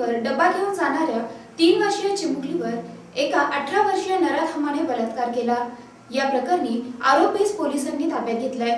चिमुकलीवर डबा घेऊन जाणाऱ्या तीन वर्षीय चिमुकलीवर एका अठरा वर्षीय नराधमाने बलात्कार केला. या प्रकरणी आरोपीस पोलिसांनी ताब्यात घेतलाय.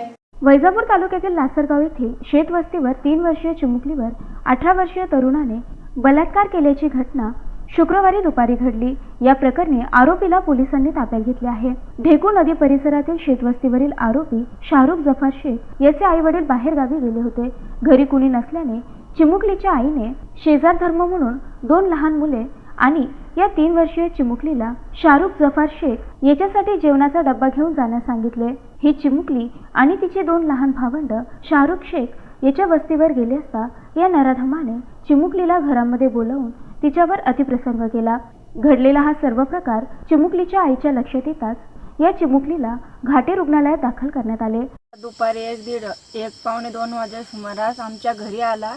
वैजापूर तालुक्यातील लासरगाव येथील शेतवस्तीवर तीन वर्षीय चिमुकलीवर अठरा वर्षीय तरुणाने बलात्कार केल्याची घटना शुक्रवारी दुपारी घडली. या प्रकरणी आरोपीला पोलिसांनी ताब्यात घेतले आहे. ढेकू नदी परिसरातील शेतवस्तीवरील आरोपी शाहरुख जफार शेख याचे आई वडील बाहेरगावी गेले होते. घरी कुणी नसल्याने चिमुकलीच्या आईने शेजार धर्म म्हणून दोन लहान मुले आणि या तीन वर्षीय चिमुकलीला शाहरुख जफार शेख याच्यासाठी जेवणाचा डब्बा घेऊन जाण्यास सांगितले. ही चिमुकली आणि तिचे दोन लहान भावंड शाहरुख शेख याच्या वस्तीवर गेले असता या नराधमाने चिमुकलीला घरामध्ये बोलावून तिच्यावर अतिप्रसंग केला. घडलेला हा सर्व प्रकार चिमुकलीच्या आईच्या लक्षात येताच या चिमुकलीला घाटे रुग्णालयात दाखल करण्यात आले. दुपारी एक दीड एक पावणे दोन वाजे सुमारास आमच्या घरी आला.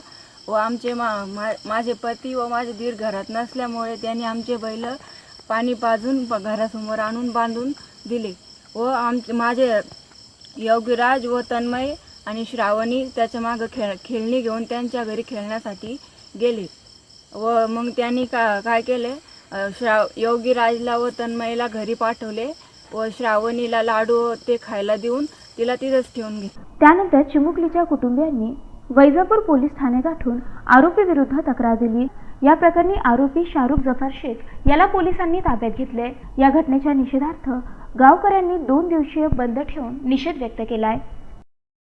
व आमचे मा मा माझे पती व माझे दीर घरात नसल्यामुळे त्यांनी आमचे बैल पाणी पाजून घरासमोर आणून बांधून दिले. व आम माझे योगीराज व तन्मय आणि श्रावणी त्याच्या मागं खेळ खेळणी घेऊन त्यांच्या घरी खेळण्यासाठी गेले. व मग त्यांनी का काय केले? श्रा श्राव योगीराजला व तन्मयला घरी पाठवले व श्रावणीला लाडू ते खायला देऊन तिला तिथंच ठेवून घेतले. त्यानंतर चिमुकलीच्या कुटुंबियांनी वैजापूर पोलीस ठाणे गाठून आरोपी विरुद्ध तक्रार दिली. या प्रकरणी आरोपी शाहरुख जफार शेख याला पोलिसांनी ताब्यात घेतले. या घटनेच्या निषेधार्थ गावकऱ्यांनी दोन दिवसीय बंद ठेवून निषेध व्यक्त केलाय.